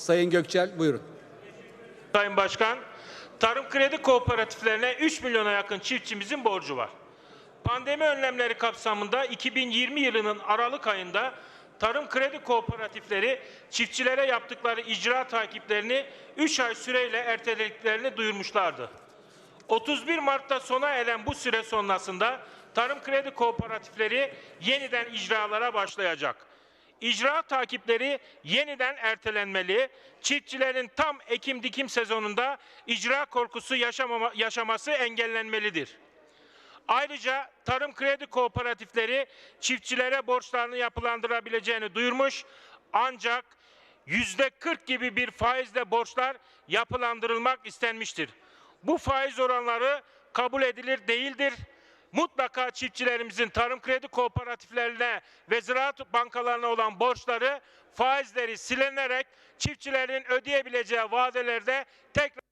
Sayın Gökçel buyurun. Sayın Başkan, tarım kredi kooperatiflerine 3 milyona yakın çiftçimizin borcu var. Pandemi önlemleri kapsamında 2020 yılının Aralık ayında tarım kredi kooperatifleri çiftçilere yaptıkları icra takiplerini 3 ay süreyle ertelediklerini duyurmuşlardı. 31 Mart'ta sona eren bu süre sonrasında tarım kredi kooperatifleri yeniden icralara başlayacak. İcra takipleri yeniden ertelenmeli. Çiftçilerin tam ekim dikim sezonunda icra korkusu yaşamama, yaşaması engellenmelidir. Ayrıca tarım kredi kooperatifleri çiftçilere borçlarını yapılandırabileceğini duyurmuş ancak yüzde 40 gibi bir faizle borçlar yapılandırılmak istenmiştir. Bu faiz oranları kabul edilir değildir. Mutlaka çiftçilerimizin tarım kredi kooperatiflerine ve ziraat bankalarına olan borçları faizleri silinerek çiftçilerin ödeyebileceği vadelerde tekrar